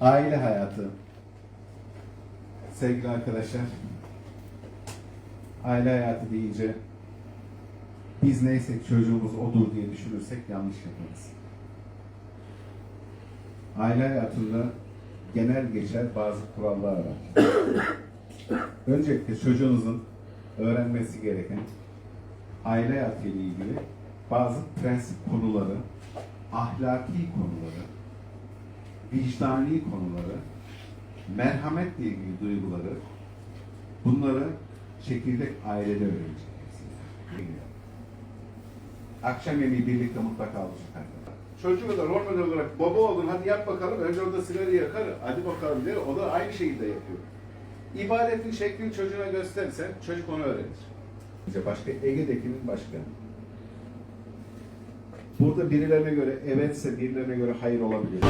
Aile hayatı. Sevgili arkadaşlar, aile hayatı deyince biz neysek çocuğumuz odur diye düşünürsek yanlış yaparız. Aile hayatında genel geçer bazı kurallar var. Öncelikle çocuğunuzun öğrenmesi gereken aile hayatı ile ilgili bazı prensip konuları, ahlaki konuları, vicdani konuları, merhametle ilgili duyguları, bunları çekirdek ailede öğrenecek. Akşam yemeği birlikte mutlaka olacak arkadaşlar. Çocuk da rol model olarak baba oldun hadi yap bakalım önce orada sigara yakar hadi bakalım der o da aynı şekilde yapıyor. İbadetin şeklini çocuğuna gösterirsen çocuk onu öğrenir. İşte başka Ege'dekinin başkanı. Burada birilerine göre evetse birilerine göre hayır olabilir.